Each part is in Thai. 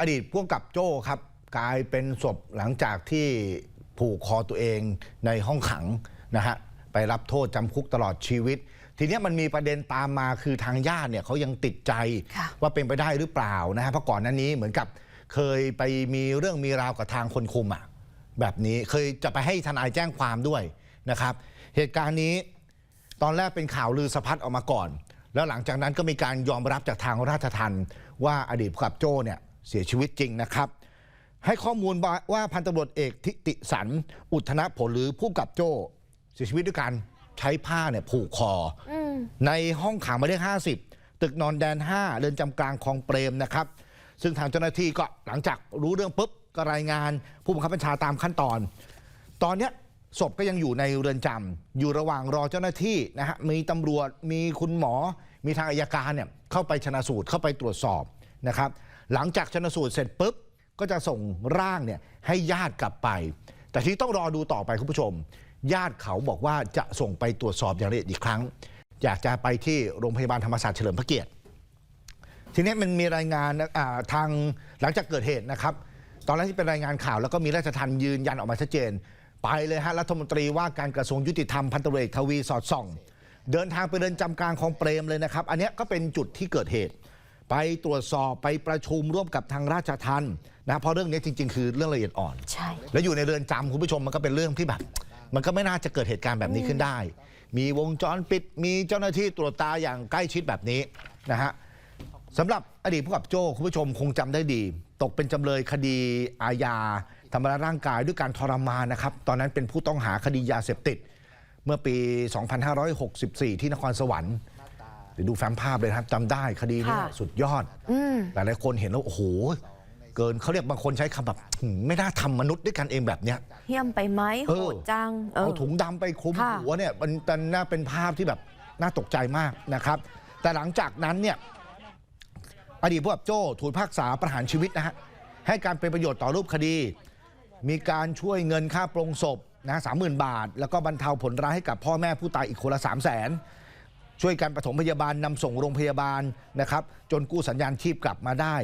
อดีตพ่วงกับโจ้ครับ กลายเป็นศพหลังจากที่ผูกคอตัวเองในห้องขังนะฮะไปรับโทษจำคุกตลอดชีวิต ทีเนี้ยมันมีประเด็นตามมาคือทางญาติเนี่ยเขายังติดใจค่ะว่าเป็นไปได้หรือเปล่านะฮะเพราะก่อนหน้านี้เหมือนกับเคยไปมีเรื่องมีราวกับทางคนคุมอะแบบนี้เคยจะไปให้ทนายแจ้งความด้วยนะครับ เหตุการณ์นี้ตอนแรกเป็นข่าวลือสะพัดออกมาก่อน แล้วหลังจากนั้นก็มีการยอมรับจากทางราชทันว่าอดีตผู้กับโจ้เนี่ย เสียชีวิตจริงนะครับ ให้ข้อมูลว่าว่าพันตำรวจเอกทิติสัน อุทธนผลหรือผู้กำกับโจ้เสียชีวิตด้วยการใช้ผ้าเนี่ยผูกคออในห้องขังหมายเลข50 ตึกนอนแดน 5 เรือนจำกลางคลองเปรมนะครับ ซึ่งทางเจ้าหน้าที่ก็หลังจากรู้เรื่องปุ๊บก็รายงานผู้บังคับบัญชาตามขั้นตอน ตอนเนี้ยศพก็ยังอยู่ในเรือนจำอยู่ระหว่างรอเจ้าหน้าที่นะฮะมีตำรวจมีคุณหมอ มีทางอายการเนี่ยเข้าไปชนะสูตรเข้าไปตรวจสอบนะครับ หลังจากชนะสูตรเสร็จปุ๊บก็จะส่งร่างเนี่ยให้ญาติกลับไป แต่ที่ต้องรอดูต่อไปคุณผู้ชม ญาติเขาบอกว่าจะส่งไปตรวจสอบอย่างละเอียดอีกครั้ง อยากจะไปที่โรงพยาบาลธรรมศาสตร์เฉลิมพระเกียรติ ทีนี้มันมีรายงานทางหลังจากเกิดเหตุนะครับ ตอนแรกที่เป็นรายงานข่าวแล้วก็มีราชทันยืนยันออกมาชัดเจน ไปเลยฮะรัฐมนตรีว่าการกระทรวงยุติธรรมพันตำรวจเอกทวีสอดส่อง เดินทางไปเดินจำกลางของเปรมเลยนะครับ อันนี้ก็เป็นจุดที่เกิดเหตุ ไปตรวจสอบไปประชุมร่วมกับทางราชทันนะเพราะเรื่องนี้จริง ๆ คือเรื่องละเอียดอ่อน ใช่ แล้วอยู่ในเรือนจำคุณผู้ชมมันก็เป็นเรื่องที่แบบ มันก็ไม่น่าจะเกิดเหตุการณ์แบบนี้ขึ้นได้ มีวงจรปิดมีเจ้าหน้าที่ตรวจตาอย่างใกล้ชิดแบบนี้นะฮะสำหรับอดีตผู้กับโจ้คุณผู้ชมคงจำได้ดี ตกเป็นจำเลยคดีอาญาทำร้ายร่างกายด้วยการทรมานนะครับ ตอนนั้นเป็นผู้ต้องหาคดียาเสพติด เมื่อปี 2564 ที่นครสวรรค์เดี๋ยวดูแฟ้มภาพเลยนะครับจำได้คดีนี้ค่ะสุดยอดหลายๆคนเห็นแล้วโอ้โหเกินเขาเรียกบางคนใช้คำแบบหืมไม่น่าทำมนุษย์ด้วยกันเองแบบเนี้ยเฮี้ยมไปไหมเอโหอดจังเอเอาอถุงดำไปคลุมค่ะหัวเนี่ยมันมันน่าเป็นภาพที่แบบน่าตกใจมากนะครับ แต่หลังจากนั้นเนี่ยอดีตผู้กับโจ้ถูกพิพากษาประหารชีวิตนะฮะให้การเป็นประโยชน์ต่อรูปคดี มีการช่วยเงินค่าปรงศพนะสามหมื่นบาท แล้วก็บรรเทาผลร้ายให้กับพ่อแม่ผู้ตายอีกคนละสามแสน ช่วยกันปฐมพยาบาลนำส่งโรงพยาบาลนะครับ จนกู้สัญญาณชีพกลับมาได้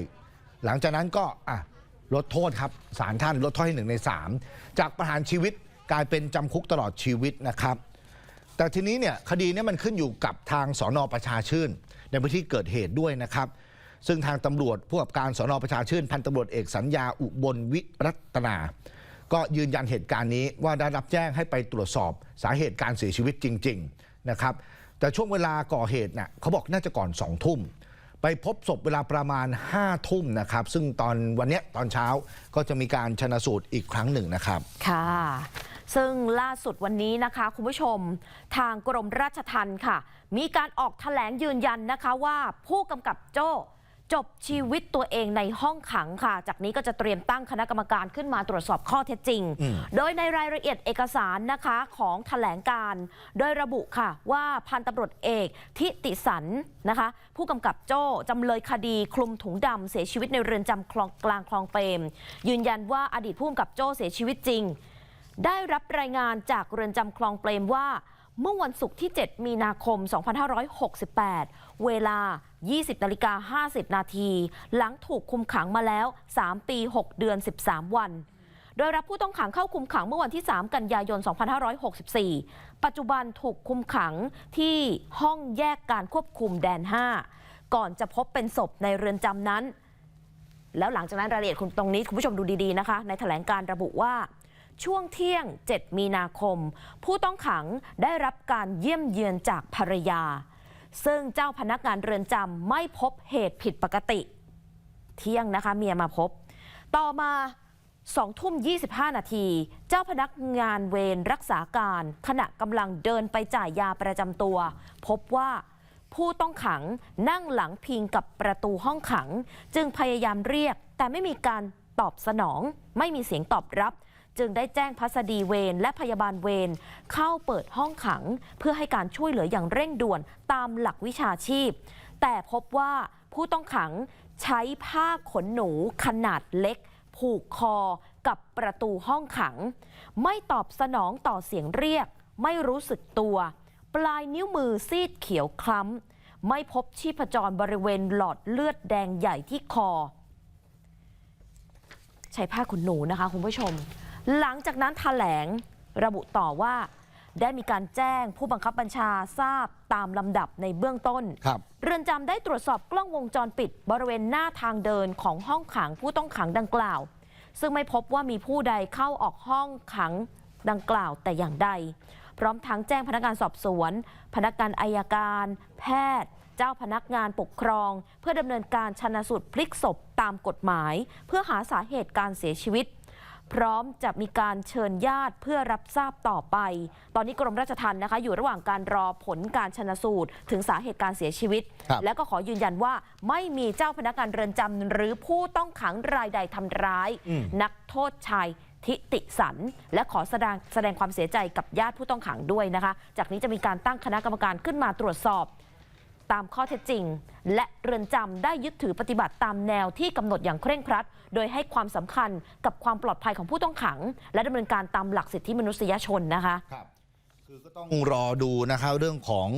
หลังจากนั้นก็อะลดโทษครับศาลท่านลดโทษให้หนึ่งในสามจากประหารชีวิตกลายเป็นจำคุกตลอดชีวิตนะครับ แต่ทีนี้เนี่ยคดีนี้มันขึ้นอยู่กับทางสอนอประชาชื่น ในพื้นที่เกิดเหตุด้วยนะครับ ซึ่งทางตำรวจผู้กับการสอนอประชาชื่น พันตำรวจเอกสัญญาอุบลวิรัตนา ก็ยืนยันเหตุการณ์นี้ว่าได้รับแจ้งให้ไปตรวจสอบสาเหตุการเสียชีวิตจริง ๆ นะครับ แต่ช่วงเวลาก่อเหตุเน่ยเขาบอกน่าจะก่อนสองทุ่ม ไปพบศพเวลาประมาณ5้าทุ่มนะครับ ซึ่งตอนวันเนี้ยตอนเช้าก็จะมีการชนะสูตรอีกครั้งหนึ่งนะครับ ค่ะ ซึ่งล่าสุดวันนี้นะคะ คุณผู้ชม ทางกรมราชทัณฑ์ค่ะ มีการออกแถลงยืนยันนะคะว่าผู้กำกับโจ้ จบชีวิตตัวเองในห้องขังค่ะ จากนี้ก็จะเตรียมตั้งคณะกรรมการขึ้นมาตรวจสอบข้อเท็จจริงอืมโดยในรายละเอียดเอกสารนะคะของแถลงการ โดยระบุค่ะว่าพันตำรวจเอกทิติสันนะคะ ผู้กำกับโจ้จำเลยคดีคลุมถุงดำเสียชีวิตในเรือนจำคลองกลางคลองเปรม ยืนยันว่าอดีตผู้กำกับโจ้เสียชีวิตจริง ได้รับรายงานจากเรือนจำคลองเปรมว่า เมื่อวันศุกร์ที่ 7 มีนาคม 2568 เวลา 20นาฬิกา50 นาที หลังถูกคุมขังมาแล้ว 3 ปี 6 เดือน 13 วัน โดยรับผู้ต้องขังเข้าคุมขังเมื่อวันที่ 3 กันยายน 2564 ปัจจุบันถูกคุมขังที่ห้องแยกการควบคุมแดน 5 ก่อนจะพบเป็นศพในเรือนจำนั้น แล้วหลังจากนั้นรายละเอียดคุณตรงนี้คุณผู้ชมดูดีๆนะคะ ในแถลงการระบุว่า ช่วงเที่ยง 7 มีนาคม ผู้ต้องขังได้รับการเยี่ยมเยือนจากภรรยา ซึ่งเจ้าพนักงานเรือนจำไม่พบเหตุผิดปกติ เที่ยงนะคะเมียมาพบ ต่อมา2ทุ่ม 25 นาที เจ้าพนักงานเวรรักษาการ ขณะกำลังเดินไปจ่ายยาประจำตัว พบว่าผู้ต้องขังนั่งหลังพิงกับประตูห้องขัง จึงพยายามเรียก แต่ไม่มีการตอบสนอง ไม่มีเสียงตอบรับ จึงได้แจ้งพัสดีเวรและพยาบาลเวรเข้าเปิดห้องขัง เพื่อให้การช่วยเหลืออย่างเร่งด่วนตามหลักวิชาชีพ แต่พบว่าผู้ต้องขังใช้ผ้าขนหนูขนาดเล็ก ผูกคอกับประตูห้องขัง ไม่ตอบสนองต่อเสียงเรียก ไม่รู้สึกตัว ปลายนิ้วมือซีดเขียวคล้ำ ไม่พบชีพจรบริเวณหลอดเลือดแดงใหญ่ที่คอ ใช้ผ้าขนหนูนะคะคุณผู้ชม หลังจากนั้นแถลงระบุต่อว่า ได้มีการแจ้งผู้บังคับบัญชาทราบตามลำดับในเบื้องต้นครับเรือนจำได้ตรวจสอบกล้องวงจรปิด บริเวณหน้าทางเดินของห้องขังผู้ต้องขังดังกล่าว ซึ่งไม่พบว่ามีผู้ใดเข้าออกห้องขังดังกล่าวแต่อย่างใด พร้อมทั้งแจ้งพนักงานสอบสวน พนักงานอายการ แพทย์ เจ้าพนักงานปกครอง เพื่อดำเนินการชันสูตรพลิกศพตามกฎหมาย เพื่อหาสาเหตุการเสียชีวิต พร้อมจะมีการเชิญญาติเพื่อรับทราบต่อไป ตอนนี้กรมราชทัณฑ์นะคะ อยู่ระหว่างการรอผลการชนสูตร ถึงสาเหตุการเสียชีวิตครับแล้วก็ขอยืนยันว่าไม่มีเจ้าพนักงานเรือนจำหรือผู้ต้องขังรายใดทำร้ายอืมนักโทษชายทิติสัน และขอแสดงแสดงความเสียใจกับญาติผู้ต้องขังด้วยนะคะ จากนี้จะมีการตั้งคณะกรรมการขึ้นมาตรวจสอบ ตามข้อเท็จจริง และเรือนจำได้ยึดถือปฏิบัติตามแนวที่กำหนดอย่างเคร่งครัด โดยให้ความสำคัญกับความปลอดภัยของผู้ต้องขัง และดำเนินการตามหลักสิทธิมนุษยชนนะคะ ครับ คือก็ต้องรอดูนะครับเรื่องของ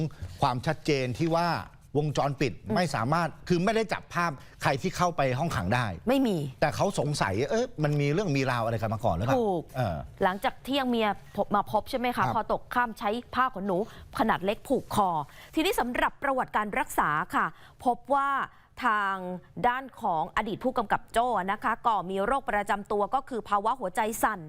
ความชัดเจนที่ว่า วงจรปิดไม่สามารถคือไม่ได้จับภาพใครที่เข้าไปห้องขังได้ ไม่มี แต่เขาสงสัยเอ๊ะมันมีเรื่องมีราวอะไรกันมาก่อนหรือเปล่าถูก เออ หลังจากที่ยังเมียพบมาพบใช่ไหมครัคะบพอตกข้ามใช้ผ้าขนหนู ขนาดเล็กผูกคอ ทีนี้สำหรับประวัติการรักษาค่ะ พบว่าทางด้านของอดีตผู้กำกับโจ้นะคะก็มีโรคประจำตัวก็คือภาวะหัวใจสั่น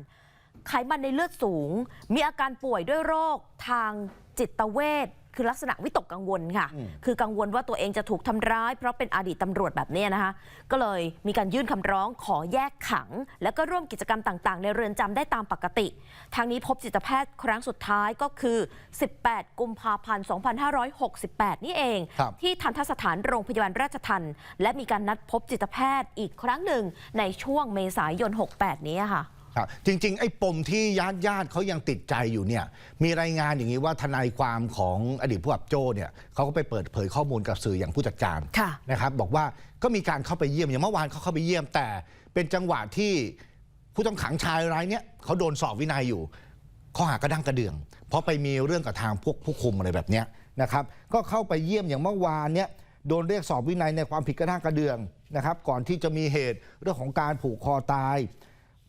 ไขมันในเลือดสูง มีอาการป่วยด้วยโรคทางจิตเวช คือลักษณะวิตกกังวลค่ะอืมคือกังวลว่าตัวเองจะถูกทำร้าย เพราะเป็นอดีตตำรวจแบบเนี้ยนะคะ ก็เลยมีการยื่นคำร้องขอแยกขัง แล้วก็ร่วมกิจกรรมต่างๆ ในเรือนจำได้ตามปกติ ทางนี้พบจิตแพทย์ครั้งสุดท้ายก็คือ 18 กุมภาพันธ์ 2568 นี่เองครับที่ทันทสถานโรงพยาบาลราชทันและมีการนัดพบจิตแพทย์อีกครั้งหนึ่งในช่วงเมษายน 68 นี้ค่ะ ครับจริงๆ ไอ้ปมที่ญาติญาติเขายังติดใจอยู่เนี่ยมีรายงานอย่างนี้ว่าทนายความของอดีตผู้กับโจ้เนี่ยเขาก็ไปเปิดเผยข้อมูลกับสื่ออย่างผู้จัดการค่ะนะครับบอกว่าก็มีการเข้าไปเยี่ยมอย่างเมื่อวานเขาเข้าไปเยี่ยมแต่ เป็นจังหวะที่ผู้ต้องขังชายรายเนี้ยเขาโดนสอบวินัยอยู่ข้อหากระดั้งกระเดื่อง เพราะไปมีเรื่องกับทางพวกผู้คุมอะไรแบบเนี้ยนะครับก็เข้าไปเยี่ยมอย่างเมื่อวานเนี้ยโดนเรียกสอบวินัยในความผิดกระด้างกระเดื่องนะครับก่อนที่จะมีเหตุเรื่องของการผูกคอตาย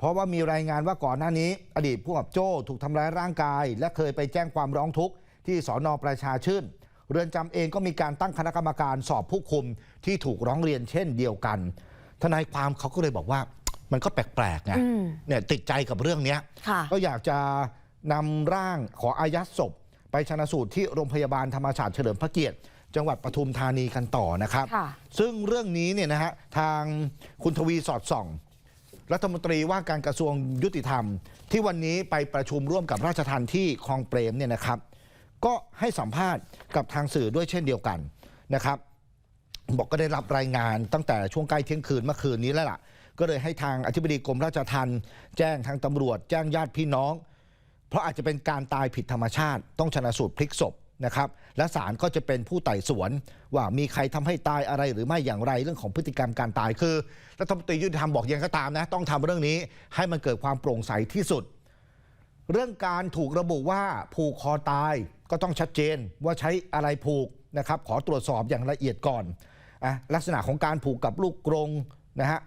เพราะว่ามีรายงานว่าก่อนหน้านี้ อดีตผู้กับโจ้ถูกทำร้ายร่างกาย และเคยไปแจ้งความร้องทุกข์ที่สอนอประชาชื่น เรือนจำเองก็มีการตั้งคณะกรรมการสอบผู้คุมที่ถูกร้องเรียนเช่นเดียวกัน ทนายความเขาก็เลยบอกว่ามันก็แปลกๆไงอืมเนี่ยติดใจกับเรื่องเนี้ยค่ะก็อยากจะนำร่างขออายัดศพ ไปชนะสูตรที่โรงพยาบาลธรรมศาสตร์เฉลิมพระเกียรติ จังหวัดปทุมธานีกันต่อนะครับค่ะซึ่งเรื่องนี้เนี่ยนะฮะทางคุณทวีสอดส่อง รัฐมนตรีว่าการกระทรวงยุติธรรม ที่วันนี้ไปประชุมร่วมกับราชทันที่คลองเปรมเนี่ยนะครับ ก็ให้สัมภาษณ์กับทางสื่อด้วยเช่นเดียวกันนะครับ บอกก็ได้รับรายงานตั้งแต่ช่วงใกล้เที่ยงคืนเมื่อคืนนี้แล้วล่ะ ก็เลยให้ทางอธิบดีกรมราชทัณฑ์แจ้งทางตำรวจ แจ้งญาติพี่น้อง เพราะอาจจะเป็นการตายผิดธรรมชาติ ต้องชนะสูตรพลิกศพ นะครับ และศาลก็จะเป็นผู้ไต่สวน ว่ามีใครทำให้ตายอะไรหรือไม่อย่างไรเรื่องของพฤติกรรมการตายคือรัฐมนตรียุติธรรมบอกยังก็ตามนะ ต้องทำเรื่องนี้ให้มันเกิดความโปร่งใสที่สุด เรื่องการถูกระบุว่าผูกคอตายก็ต้องชัดเจนว่าใช้อะไรผูกนะครับ ขอตรวจสอบอย่างละเอียดก่อนอะลักษณะของการผูกกับลูกกรงนะฮะ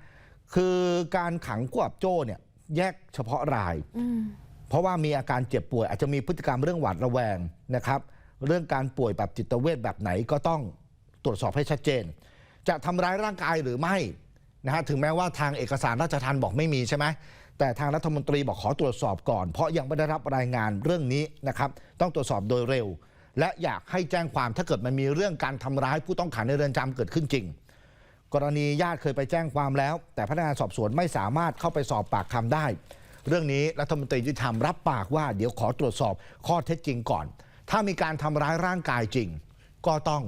คือการขังควบโจ้เนี่ยแยกเฉพาะรายอืมเพราะว่ามีอาการเจ็บป่วย อาจจะมีพฤติกรรมเรื่องหวาดระแวงนะครับ เรื่องการป่วยแบบจิตเวชแบบไหนก็ต้องตรวจสอบให้ชัดเจน จะทำร้ายร่างกายหรือไม่นะฮะถึงแม้ว่าทางเอกสารราชทัณฑ์บอกไม่มีใช่ไหมแต่ทางรัฐมนตรีบอกขอตรวจสอบก่อน เพราะยังไม่ได้รับรายงานเรื่องนี้นะครับ ต้องตรวจสอบโดยเร็ว และอยากให้แจ้งความถ้าเกิดมันมีเรื่องการทำร้ายผู้ต้องขังในเรือนจำเกิดขึ้นจริง กรณีญาติเคยไปแจ้งความแล้ว แต่พนักงานสอบสวนไม่สามารถเข้าไปสอบปากคำได้ เรื่องนี้รัฐมนตรียุติธรรมรับปากว่าเดี๋ยวขอตรวจสอบข้อเท็จจริงก่อน ถ้ามีการทำร้ายร่างกายจริง ก็ต้อง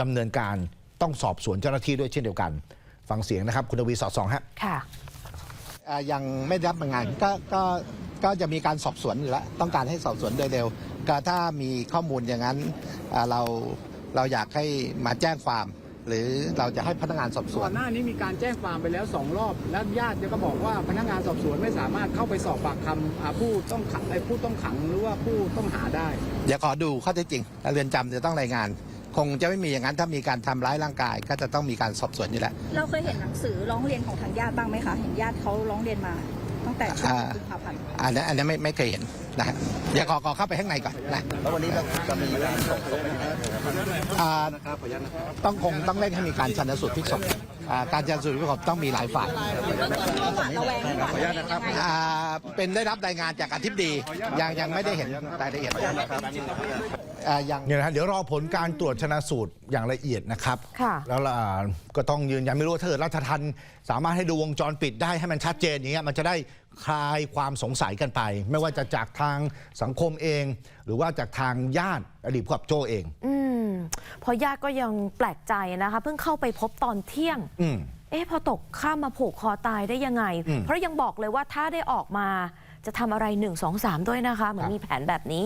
ดำเนินการต้องสอบสวนเจ้าหน้าที่ด้วยเช่นเดียวกัน ฟังเสียงนะครับ คุณทวีสอดสองฮะค่ะ อ่ายังไม่ได้รับรายงานก็ก็ก็จะมีการสอบสวนอยู่แล้วต้องการให้สอบสวนโดยเร็ว ก็ถ้ามีข้อมูลอย่างนั้นอ่าเราเราอยากให้มาแจ้งความ หรือเราจะให้พนักงานสอบสวก่อนนหน้านี้มีการแจ้งความไปแล้วสองรอบ แล้วญาติเนี่ยก็บอกว่าพนักงานสอบสวนไม่สามารถเข้าไปสอบปากคำอ่าผู้ต้องขังไอ้ผู้ต้องขังหรือว่าผู้ต้องหาได้ เดี๋ยวขอดูข้อเท็จจริงแล้วเรือนจำจะต้องรายงาน คงจะไม่มีอย่างนั้นถ้ามีการทำร้ายร่างกาย ก็จะต้องมีการสอบสวนอยู่แล้ว เราเคยเห็นหนังสือร้องเรียนของทางญาติบ้างไหมคะ เห็นญาติเขาร้องเรียนมา ตั้งแต่ช่วงอ่ากุมภาพันธ์อันนั้นอันนั้นไม่ไม่เคยเห็นนะฮะเดี๋ยวขอขอเข้าไปข้างในก่อนนะแล้ววันนี้เราจะมีการส่งศพไปที่ไหนอ่าต้องคงต้องเร่งให้มีการชันสูตรพลิกศพอ่าการชันสูตรพลิกศพต้องมีหลายฝ่ายระแวงหรือเปล่าอ่าเป็นได้รับรายงานจากอธิบดียังยังไม่ได้เห็นรายละเอียด อ่ายัง เนี่ยนะฮะเดี๋ยวรอผลการตรวจชนะสูตรอย่างละเอียดนะครับ ค่ะ แล้วล่ะก็ต้องยืนยันไม่รู้ว่าถ้าเกิดราชทันสามารถให้ดูวงจรปิดได้ให้มันชัดเจนอย่างเงี้ยมันจะได้คลายความสงสัยกันไป ไม่ว่าจะจากทางสังคมเอง หรือว่าจากทางญาติอดีตผู้กับโจ้เอง อืมเพราะญาติก็ยังแปลกใจนะคะ เพิ่งเข้าไปพบตอนเที่ยง อืม เอ๊ะพอตกข้ามมาผูกคอตายได้ยังไง อืม เพราะยังบอกเลยว่าถ้าได้ออกมา จะทำอะไร 1 2 3 ด้วยนะคะ เหมือครันบมีแผนแบบนี้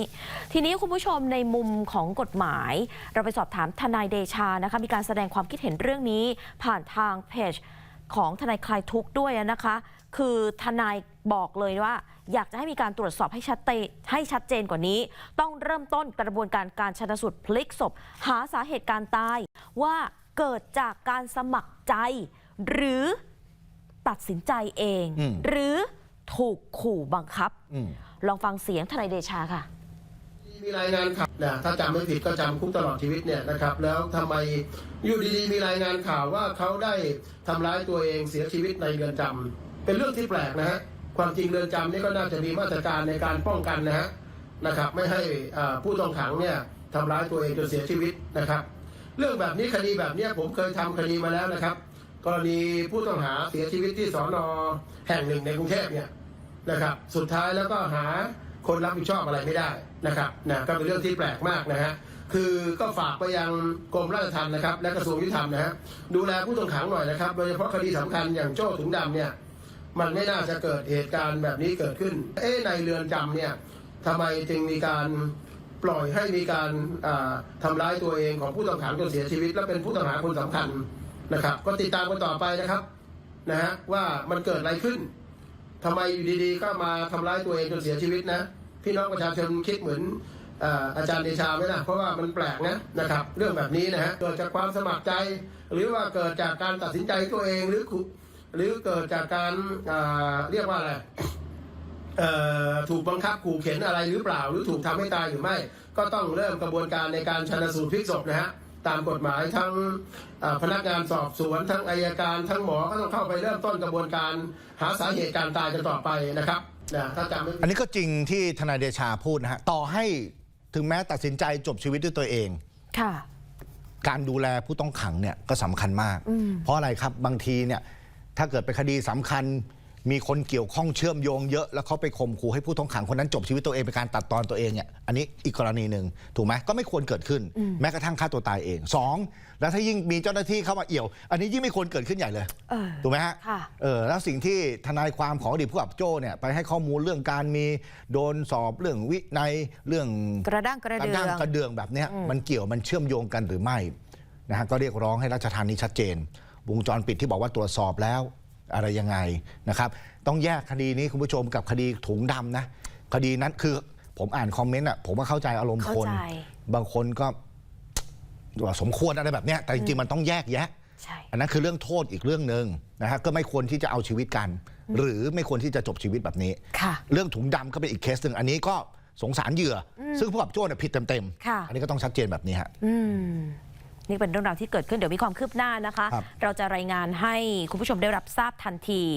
ทีนี้คุณผู้ชมในมุมของกฎหมาย เราไปสอบถามทนายเดชานะคะ มีการแสดงความคิดเห็นเรื่องนี้ ผ่านทางเพจของทนายคลายทุกข์ด้วยนะคะ คือทนายบอกเลยว่า อยากจะให้มีการตรวจสอบให้ชัดเจนให้ชัดเจนกว่านี้ ต้องเริ่มต้นกระบวนการการชนสูตรพลิกศพ หาสาเหตุการตาย ว่าเกิดจากการสมัครใจ หรือตัดสินใจเองอืมหรือ ถูกขู่บังคับอืมลองฟังเสียงทนายเดชาค่ะ มีรายงานข่าวนะถ้าจำไม่ผิดก็จำคุกตลอดชีวิตเนี่ยนะครับ แล้วทำไมอยู่ดีๆมีรายงานข่าวว่าเขาได้ทำร้ายตัวเองเสียชีวิตในเรือนจำเป็นเรื่องที่แปลกนะฮะความจริงเรือนจำนี่ก็น่าจะมีมาตรการในการป้องกันนะฮะนะครับ ไม่ให้อ่าผู้ต้องขังเนี่ยทำร้ายตัวเองจนเสียชีวิตนะครับ เรื่องแบบนี้คดีแบบเนี้ยผมเคยทำคดีมาแล้วนะครับ กรณีผู้ต้องหาเสียชีวิตที่สอนอแห่งหนึ่งในกรุงเทพเนี่ย นะครับ สุดท้ายแล้วก็หาคนรับผิดชอบอะไรไม่ได้นะครับนะก็เป็นเรื่องที่แปลกมากนะฮะคือก็ฝากไปยังกรมราชทัณฑ์นะครับ และกระทรวงยุติธรรมนะฮะดูแลผู้ต้องขังหน่อยนะครับ โดยเฉพาะคดีสำคัญอย่างโจ้ถุงดำเนี่ยมันไม่น่าจะเกิดเหตุการณ์แบบนี้เกิดขึ้น เอ๊ในเรือนจำเนี่ยทำไมจึงมีการปล่อยให้มีการอ่าทำร้ายตัวเองของผู้ต้องขังจนเสียชีวิต และเป็นผู้ต้องหาคนสำคัญนะครับ ก็ติดตามกันต่อไปนะครับนะฮะว่ามันเกิดอะไรขึ้น ทำไมอยู่ดีๆก็มาทำร้ายตัวเองจนเสียชีวิตนะ พี่น้องประชาชนคิดเหมือนอาจารย์เดชาไหมนะเพราะว่ามันแปลกนะนะครับ เรื่องแบบนี้นะฮะเกิดจากความสมัครใจ หรือว่าเกิดจากการตัดสินใจตัวเองหรือหรือเกิดจากการาเรียกว่าอะไรถูกบังคับขู่เข็นอะไรหรือเปล่า หรือถูกทำให้ตายหรือไม่ ก็ต้องเริ่มกระบวนการในการชันสูตรพลิกศพนะฮะ ตามกฎหมายทั้งอ่าพนักงานสอบสวน ทั้งอายการ ทั้งหมอก็ต้องเข้าไปเริ่มต้นกระบวนการหาสาเหตุการตายกันต่อไปนะครับนะถ้าจำไม่ผิดอันนี้ก็จริงที่ทนายเดชาพูดนะฮะต่อให้ถึงแม้ตัดสินใจจบชีวิตด้วยตัวเองค่ะการดูแลผู้ต้องขังเนี่ยก็สำคัญมาก เพราะอะไรครับบางทีเนี่ยถ้าเกิดเป็นคดีสำคัญ มีคนเกี่ยวข้องเชื่อมโยงเยอะ แล้วเขาไปข่มขู่ให้ผู้ต้องขังคนนั้นจบชีวิตตัวเองเป็นการตัดตอนตัวเองเนี่ยอันนี้อีกกรณีหนึ่งถูกไหมก็ไม่ควรเกิดขึ้น แม้กระทั่งฆ่าตัวตายเองสองแล้วถ้ายิ่งมีเจ้าหน้าที่เข้ามาเอี่ยว อันนี้ยิ่งไม่ควรเกิดขึ้นใหญ่เลยเออถูกไหมฮะค่ะเออแล้วสิ่งที่ทนายความของอดีตผู้กับโจ้เนี่ยไปให้ข้อมูลเรื่องการมีโดนสอบเรื่องวินัยเรื่องกระด้างกระเดืองด้างกระเดืองแบบเนี้ยมันเกี่ยวมันเชื่อมโยงกันหรือไม่นะฮะก็เรียกร้องให้ราชทานนี้ชัดเจน วงจรปิดที่บอกว่าตรวจสอบแล้ว อะไรยังไงนะครับ ต้องแยกคดีนี้คุณผู้ชมกับคดีถุงดำนะ คดีนั้นคือผมอ่านคอมเมนต์อะผมก็เข้าใจอารมณ์คน เข้าใจ บางคนก็ว่าสมควรอะไรแบบเนี้ยแต่จริงๆมันต้องแยกแยะ ใช่ อันนั้นคือเรื่องโทษอีกเรื่องหนึ่งนะฮะก็ไม่ควรที่จะเอาชีวิตกัน หรือไม่ควรที่จะจบชีวิตแบบนี้ ค่ะ เรื่องถุงดำก็เป็นอีกเคสหนึ่งอันนี้ก็สงสารเหยื่ออซึ่งผู้กับโจ้เนี่ยผิดเต็มค่ะอันนี้ก็ต้องชัดเจนแบบนี้ฮะ อืม นี่เป็นเรื่องราวที่เกิดขึ้นเดี๋ยวมีความคืบหน้านะคะครับเราจะรายงานให้คุณผู้ชมได้รับทราบทันที